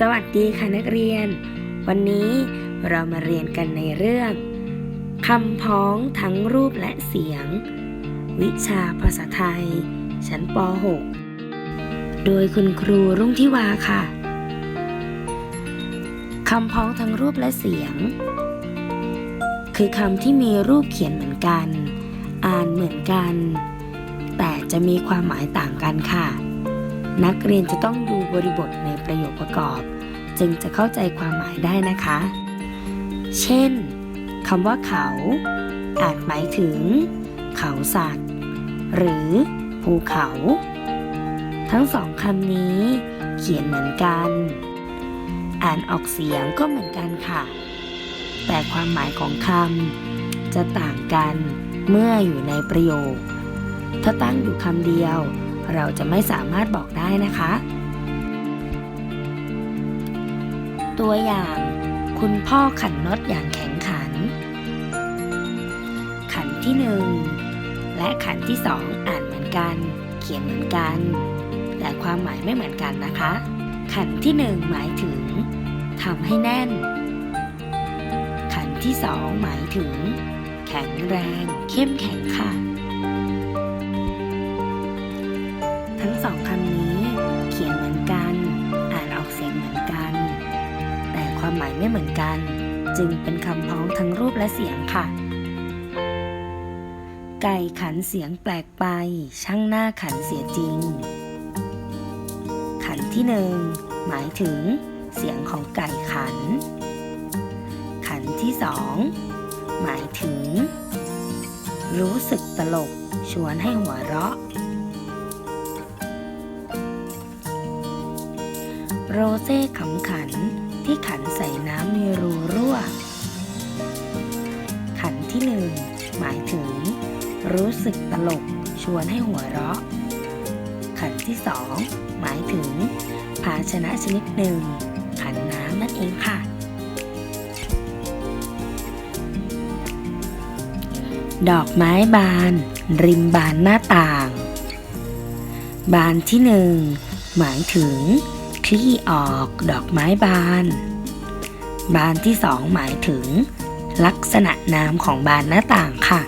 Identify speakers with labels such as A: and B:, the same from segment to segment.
A: สวัสดีค่ะนักเรียน วันนี้เรามาเรียนกันในเรื่องคำพ้องทั้งรูปและเสียง วิชาภาษาไทย ชั้นป .6 โดยคุณครูรุ่งทิวาค่ะคำพ้องทั้งรูปและเสียง คือคำที่มีรูปเขียนเหมือนกัน อ่านเหมือนกัน แต่จะมีความหมายต่างกันค่ะ นักเรียนจะต้องดูบริบทในประโยคประกอบ จึงจะเข้าใจความหมายได้นะคะ เช่นคำว่าเขา อาจหมายถึง เขาสัตว์ หรือภูเขา ทั้งสองคำนี้ เขียนเหมือนกัน อ่านออกเสียงก็เหมือนกันค่ะ แต่ความหมายของคำจะต่างกันเมื่ออยู่ในประโยค ถ้าตั้งอยู่คำเดียว เราจะไม่สามารถบอกได้นะคะ ตัวอย่าง คุณพ่อขันน็อตอย่างแข็งขัน ขันที่หนึ่งและขันที่สองอ่านเหมือนกัน เขียนเหมือนกัน แต่ความหมายไม่เหมือนกันนะคะ ขันที่หนึ่งหมายถึงทำให้แน่น ขันที่สองหมายถึง แข็งแรง เข้มแข็งค่ะ ทั้งสองคำนี้ เขียนเหมือนกัน อ่านออกเสียงเหมือนกัน แต่ความหมายไม่เหมือนกัน จึงเป็นคำพ้องทั้งรูปและเสียงค่ะ ไก่ขันเสียงแปลกไป ช่างหน้าขันเสียจริง ขันที่หนึ่งหมายถึง เสียงของไก่ขัน ขันที่สองหมายถึง รู้สึกตลกชวนให้หัวเราะ โรเซ่ขำขันที่ขันใส่น้ำมีรูรั่ว ขันที่หนึ่งหมายถึง รู้สึกตลกชวนให้หัวเราะ ขันที่สองหมายถึง ภาชนะชนิดหนึ่ง ขันน้ำนั่นเองค่ะ ดอกไม้บาน ริมบานหน้าต่าง บานที่หนึ่งหมายถึง คลี่ออกดอกไม้บาน บานที่สองหมายถึง ลักษณะน้ำของบานหน้าต่างค่ะ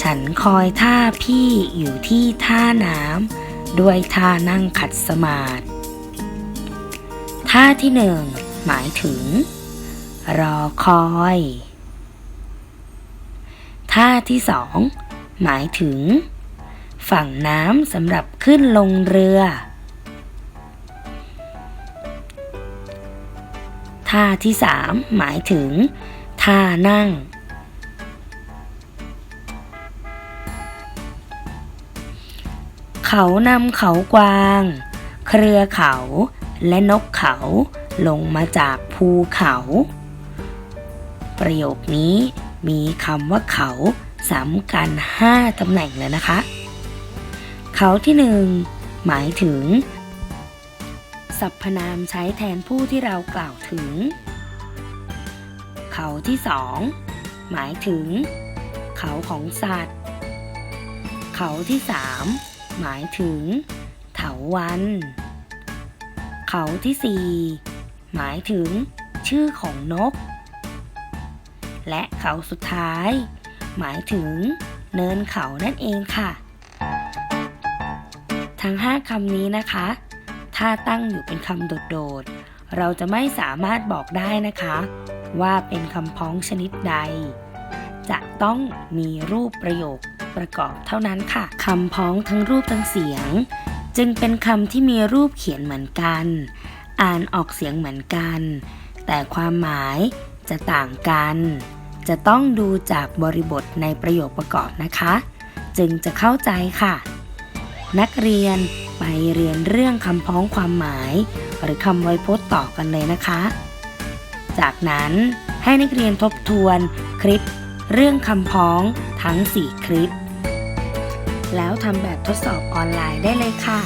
A: ฉันคอยท่าพี่อยู่ที่ท่าน้ำด้วยท่านั่งขัดสมาธิท่าที่หนึ่งหมายถึง รอคอยท่าที่สองหมายถึง ฝั่งน้ำสำหรับขึ้นลงเรือ ท่าที่สามหมายถึง ท่านั่ง เขานำเขากวาง เครือเขาและนกเขาลงมาจากภูเขา ประโยคนี้มีคำว่าเขาสำคัญ 5ตำแหน่งเลยนะคะ เขาที่หนึ่งหมายถึง สรรพนามใช้แทนผู้ที่เรากล่าวถึง เขาที่สองหมายถึง เขาของสัตว์ เขาที่สามหมายถึง เถาวัน เขาที่สี่หมายถึง ชื่อของนก และเขาสุดท้าย หมายถึง เนินเขานั่นเองค่ะ ทั้ง 5คำนี้นะคะ ถ้าตั้งอยู่เป็นคำโดดๆ เราจะไม่สามารถบอกได้นะคะ ว่าเป็นคำพ้องชนิดใด จะต้องมีรูปประโยคประกอบเท่านั้นค่ะคำพ้องทั้งรูปทั้งเสียง จึงเป็นคำที่มีรูปเขียนเหมือนกัน อ่านออกเสียงเหมือนกัน แต่ความหมายจะต่างกัน จะต้องดูจากบริบทในประโยคประกอบนะคะ จึงจะเข้าใจค่ะ นักเรียนไปเรียนเรื่องคำพ้องความหมาย หรือคำไวยพจน์ต่อกันเลยนะคะ จากนั้นให้นักเรียนทบทวนคลิป เรื่องคำพ้องทั้ง 4 คลิป แล้วทำแบบทดสอบออนไลน์ได้เลยค่ะ